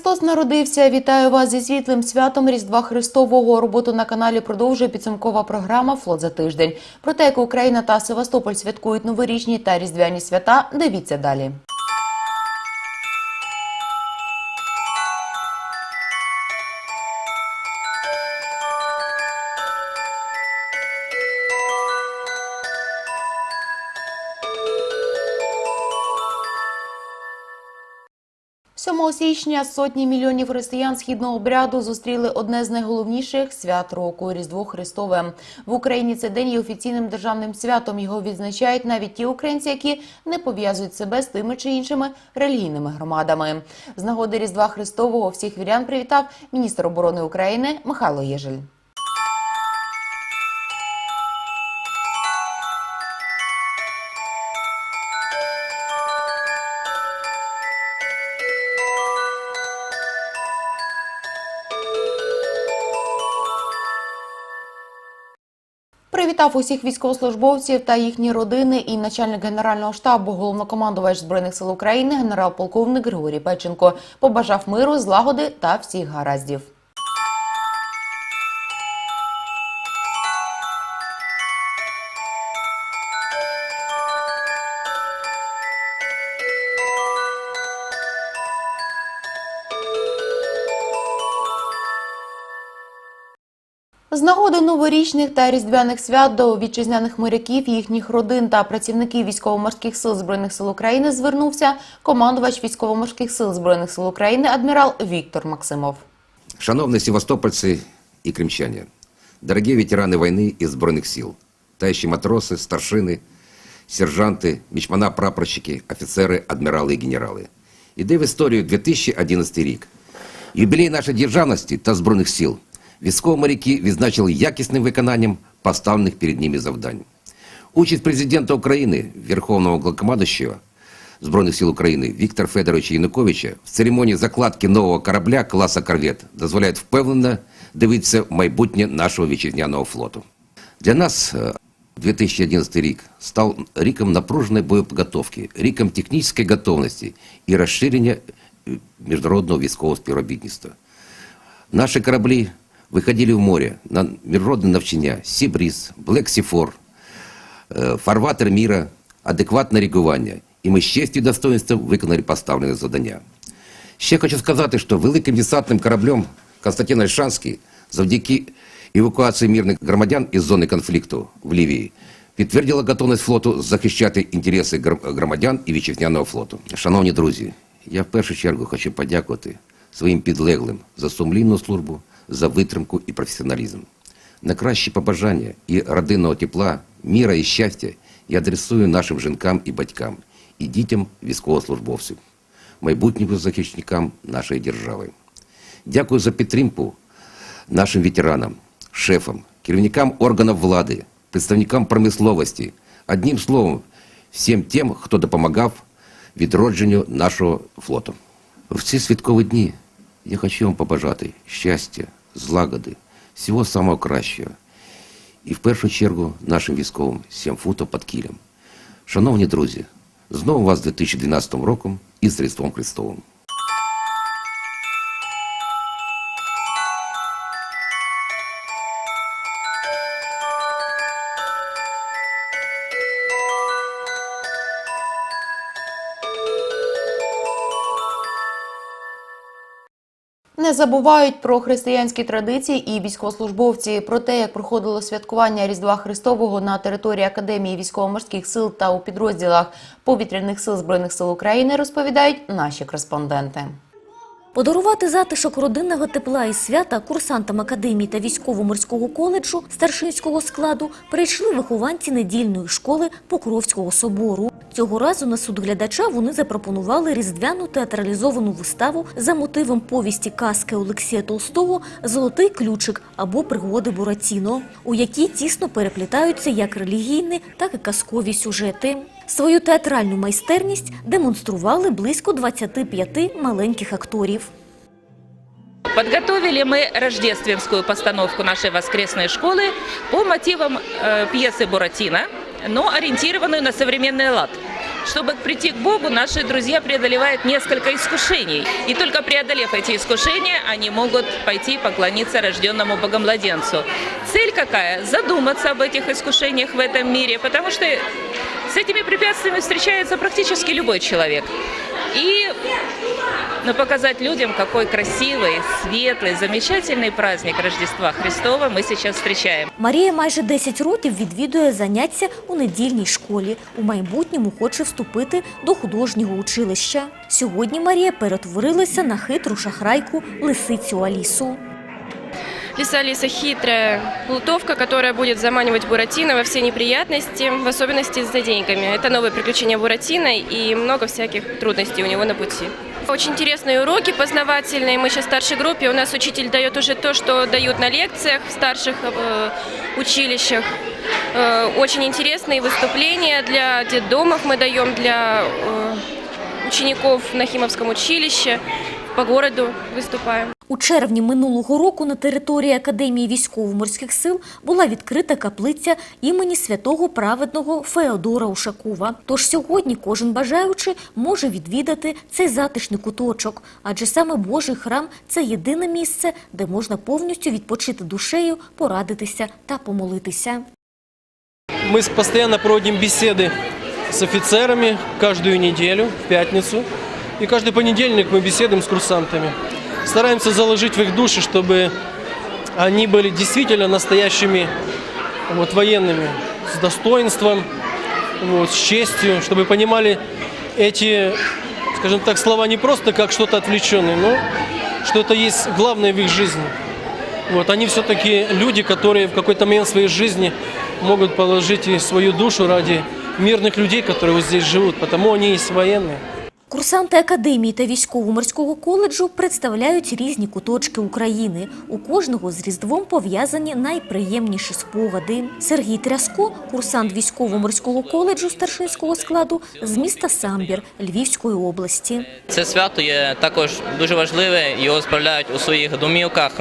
Христос народився. Вітаю вас зі світлим святом Різдва Христового. Роботу на каналі продовжує підсумкова програма Флот за тиждень. Про те, як Україна та Севастополь святкують новорічні та різдвяні свята. Дивіться далі. Січня сотні мільйонів християн східного обряду зустріли одне з найголовніших свят року Різдво Христове. В Україні цей день є офіційним державним святом. Його відзначають навіть ті українці, які не пов'язують себе з тими чи іншими релігійними громадами. З нагоди Різдва Христового всіх вірян привітав міністр оборони України Михайло Єжель. Привітав усіх військовослужбовців та їхні родини і начальник генерального штабу, головнокомандувач збройних сил України, генерал-полковник Григорій Печенко. Побажав миру, злагоди та всіх гараздів. З нагоди новорічних та різдвяних свят до вітчизняних моряків, їхніх родин та працівників військово-морських сил збройних сил України звернувся командувач військово-морських сил збройних сил України адмірал Віктор Максимов. Шановні севастопольці і кримчані, дорогі ветерани війни і Збройних сил, таючі матроси, старшини, сержанти, мічмана, прапорщики, офіцери, адмірали і генерали. Іде в історію 2011 рік. Юбілей нашої державності та Збройних сил військово-моряки відзначили якісним виконанням поставлених перед ними завдань. Участь президента України, Верховного Главкомандующего Збройних сил України Віктора Федоровича Януковича в церемонії закладки нового корабля класа «Корвет» дозволяє впевнено дивитися в майбутнє нашого вітчизняного флоту. Для нас е, 2011 рік став ріком напруженої боєподготовки, ріком технічної готовності і розширення е, міжнародного військового співробітництва. Наші кораблі виходили в море на міжнародне навчання Сібріз, Блек Сіфор, е, фарватер міра, адекватне реагування. І ми з честю і достоинством виконали поставлене завдання. Ще хочу сказати, що великим десантним кораблем Константин Альшанський завдяки евакуації мирних громадян із зони конфлікту в Лівії підтвердила готовність флоту захищати інтереси гр- громадян і вітчизняного флоту. Шановні друзі, я в першу чергу хочу подякувати своїм підлеглим за сумлінну службу, за витримку і професіоналізм. Найкращі побажання і родинного тепла, міра і щастя я адресую нашим жінкам і батькам, і дітям військовослужбовців, майбутнім захисникам нашої держави. Дякую за підтримку нашим ветеранам, шефам, керівникам органів влади, представникам промисловості, одним словом, всім тим, хто допомагав відродженню нашого флоту. В ці святкові дні я хочу вам побажати щастя, злагоди, всього самого кращого. І в першу чергу нашим військовим сім футів під кілем. Шановні друзі, знову вас з 2012 роком і з Різдвом Христовим. Забувають про християнські традиції і військовослужбовці. Про те, як проходило святкування Різдва Христового на території Академії військово-морських сил та у підрозділах повітряних сил збройних сил України, розповідають наші кореспонденти. Подарувати затишок родинного тепла і свята курсантам академії та військово-морського коледжу старшинського складу прийшли вихованці недільної школи Покровського собору. Цього разу на суд глядача вони запропонували різдвяну театралізовану виставу за мотивом повісті казки Олексія Толстого Золотий ключик або пригоди Буратіно, у якій тісно переплітаються як релігійні, так і казкові сюжети. Свою театральну майстерність демонстрували близько 25 маленьких акторів. Подготовили мы рождественскую постановку нашей воскресной школы по мотивам э, пьесы Буратино, но ориентированную на современный лад. чтобы прийти к Богу, наши друзья преодолевают несколько искушений. И только преодолев эти искушения, они могут пойти поклониться рожденному Богомладенцу. Цель какая? Задуматься об этих искушениях в этом мире, потому что с этими препятствиями встречается практически любой человек. И ну, показать людям, какой красивый, светлый, замечательный праздник Рождества Христова мы сейчас встречаем. Марія майже 10 років відвідує заняття у недільній школі. У майбутньому хоче вступити до художнього училища. Сьогодні Марія перетворилася на хитру шахрайку лисицю Алісу. Лиса Алиса хитрая плутовка, которая будет заманивать Буратино во все неприятности, в особенности за деньгами. Это новые приключения Буратино и много всяких трудностей у него на пути. Очень интересные уроки, познавательные. Мы сейчас в старшей группе. У нас учитель дает уже то, что дают на лекциях в старших э, училищах. Э, очень интересные выступления для детдомов мы даем, для э, учеников на Химовском училище. По городу выступаем. У червні минулого року на території Академії військово-морських сил була відкрита каплиця імені святого праведного Феодора Ушакова. Тож сьогодні кожен бажаючий може відвідати цей затишний куточок, адже саме Божий храм це єдине місце, де можна повністю відпочити душею, порадитися та помолитися. Мы с- постоянно проводим беседы с офицерами каждую неделю, в пятницу. И каждый понедельник мы беседуем с курсантами. Стараемся заложить в их души, чтобы они были действительно настоящими вот, военными, с достоинством, вот, с честью, чтобы понимали эти, скажем так, слова не просто как что-то отвлеченное, но что это есть главное в их жизни. Вот, они все-таки люди, которые в какой-то момент своей жизни могут положить и свою душу ради мирных людей, которые вот здесь живут, потому они и есть военные. Курсанти академії та військово-морського коледжу представляють різні куточки України. У кожного з Різдвом пов'язані найприємніші спогади. Сергій Тряско, курсант військово-морського коледжу старшинського складу з міста Самбір Львівської області. Це свято є також дуже важливе. Його справляють у своїх домівках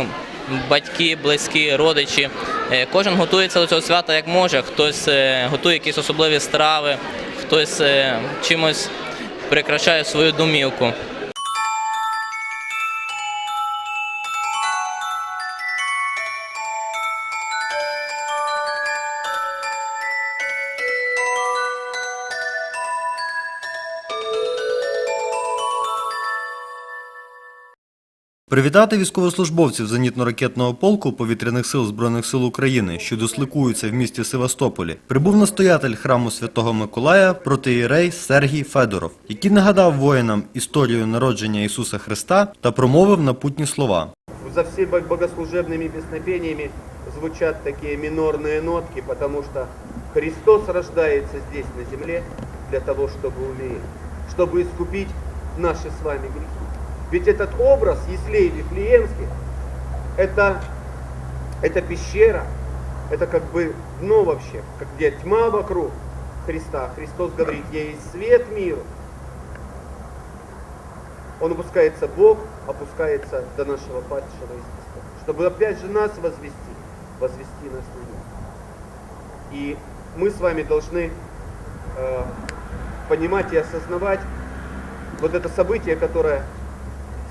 батьки, близькі, родичі. Е, Кожен готується до цього свята як може. Хтось е, готує якісь особливі страви, хтось е, чимось прикрашає свою домівку. Привітати військовослужбовців зенітно-ракетного полку повітряних сил Збройних сил України, що дислокуються в місті Севастополі, прибув настоятель храму Святого Миколая протиєрей Сергій Федоров, який нагадав воїнам історію народження Ісуса Христа та промовив напутні слова. За все бог- богослужебными песнопениями звучат такие минорные нотки, потому что Христос рождается здесь на земле для того, чтобы умереть, чтобы искупить наши с вами грехи. Ведь этот образ Еслей Вифлеемский, это, это пещера, это как бы дно вообще, как где тьма вокруг Христа. Христос говорит, я есть свет миру. Он опускается Бог, опускается до нашего падшего естества, чтобы опять же нас возвести, возвести нас на него. И мы с вами должны э, понимать и осознавать вот это событие, которое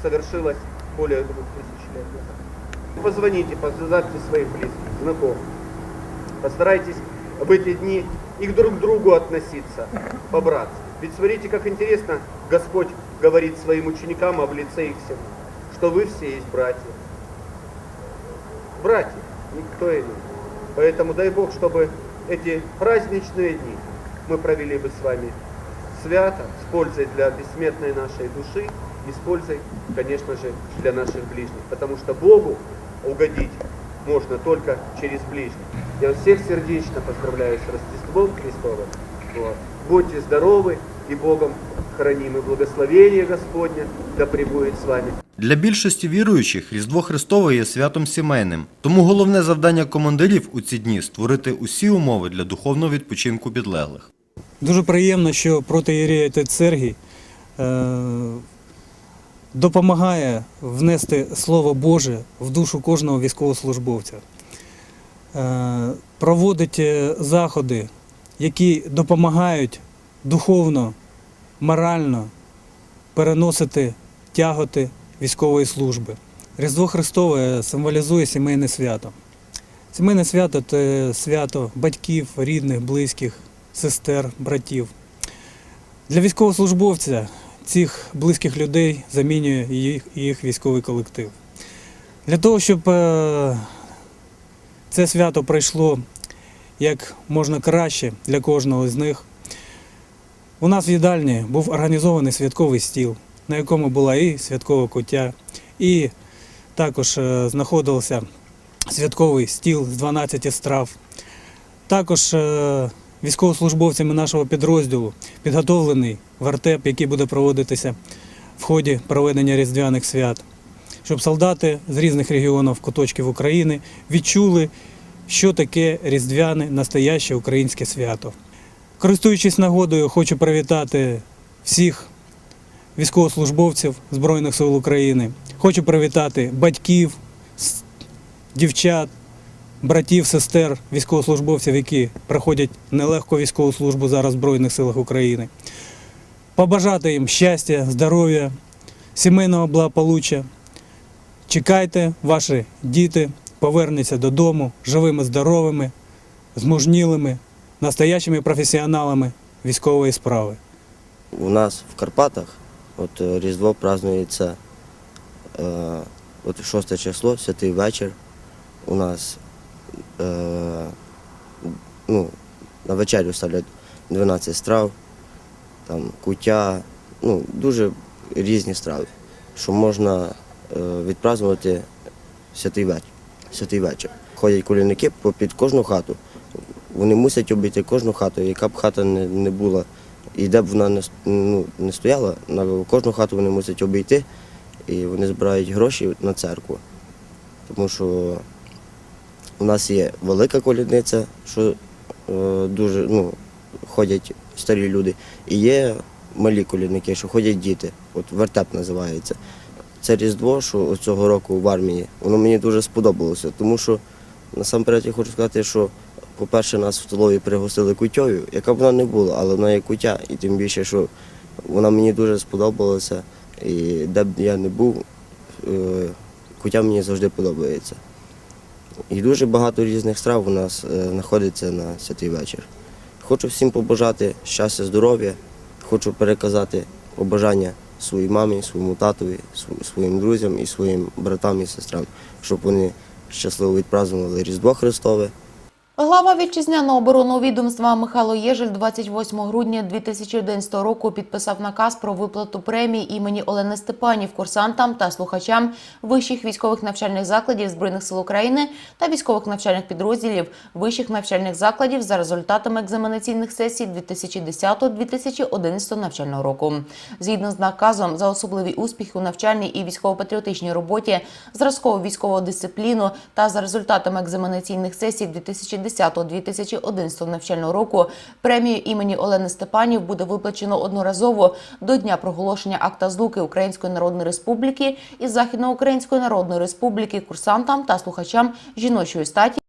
совершилось более двух тысяч лет назад. Позвоните, позовите своих близких, знакомых. Постарайтесь в эти дни и к друг другу относиться по-братски. Ведь смотрите, как интересно Господь говорит своим ученикам, а в лице их всех, что вы все есть братья. Братья, никто иной. Поэтому дай Бог, чтобы эти праздничные дни мы провели бы с вами свято, с пользой для бессмертной нашей души и с пользой, конечно же, для наших ближних. Потому что Богу угодить можно только через ближних. Я вас всех сердечно поздравляю с Рождеством Христовым. Вот. Будьте здоровы и Богом хранимы. Благословение Господня да пребудет с вами. Для більшості віруючих Різдво Христове є святом сімейним, тому головне завдання командирів у ці дні створити усі умови для духовного відпочинку підлеглих. Дуже приємно, що протиєрей отець Сергій е, допомагає внести Слово Боже в душу кожного військовослужбовця. Е, проводить е, заходи, які допомагають духовно, морально переносити тяготи військової служби. Різдво Христове символізує сімейне свято. Сімейне свято це свято батьків, рідних, близьких, сестер, братів. Для військовослужбовця цих близьких людей замінює їх, їх військовий колектив. Для того, щоб е, це свято пройшло як можна краще для кожного з них, у нас в їдальні був організований святковий стіл, на якому була і святкова куття, і також е, знаходився святковий стіл з 12 страв. Також е, військовослужбовцями нашого підрозділу підготовлений вертеп, який буде проводитися в ході проведення різдвяних свят, щоб солдати з різних регіонів, куточків України відчули, що таке різдвяне настояще українське свято. Користуючись нагодою, хочу привітати всіх військовослужбовців Збройних сил України. Хочу привітати батьків, дівчат, братів, сестер, військовослужбовців, які проходять нелегку військову службу зараз в Збройних силах України. Побажати їм щастя, здоров'я, сімейного благополуччя. Чекайте, ваші діти повернуться додому живими, здоровими, змужнілими, настоящими професіоналами військової справи. У нас в Карпатах от е, Різдво празднується е, от 6 число, святий вечір. У нас е, ну, на вечерю ставлять 12 страв, там куття, ну, дуже різні страви, що можна е, відпразнувати святий вечір. Святий вечір. Ходять колінники під кожну хату. Вони мусять обійти кожну хату, яка б хата не, не була. І де б вона не, ну, не стояла, на кожну хату вони мусять обійти, і вони збирають гроші на церкву. Тому що у нас є велика колідниця, що е, дуже ну, ходять старі люди, і є малі колідники, що ходять діти. От вертеп називається. Це Різдво, що цього року в армії, воно мені дуже сподобалося, тому що насамперед я хочу сказати, що по-перше, нас в столові пригостили кутьою, яка б вона не була, але вона є кутя, і тим більше, що вона мені дуже сподобалася. І де б я не був, е, кутя мені завжди подобається. І дуже багато різних страв у нас е, знаходиться на святий вечір. Хочу всім побажати щастя, здоров'я, хочу переказати побажання своїй мамі, своєму татові, своїм друзям і своїм братам і сестрам, щоб вони щасливо відпразнували Різдво Христове. Глава вітчизняного оборонного відомства Михайло Єжель 28 грудня 2011 року підписав наказ про виплату премій імені Олени Степанів курсантам та слухачам вищих військових навчальних закладів Збройних сил України та військових навчальних підрозділів вищих навчальних закладів за результатами екзаменаційних сесій 2010-2011 навчального року. Згідно з наказом за особливі успіхи у навчальній і військово-патріотичній роботі, зразкову військову дисципліну та за результатами екзаменаційних сесій 2010-2011 навчального року. Премію імені Олени Степанів буде виплачено одноразово. До дня проголошення акта злуки Української Народної Республіки і Західноукраїнської Народної Республіки курсантам та слухачам жіночої статі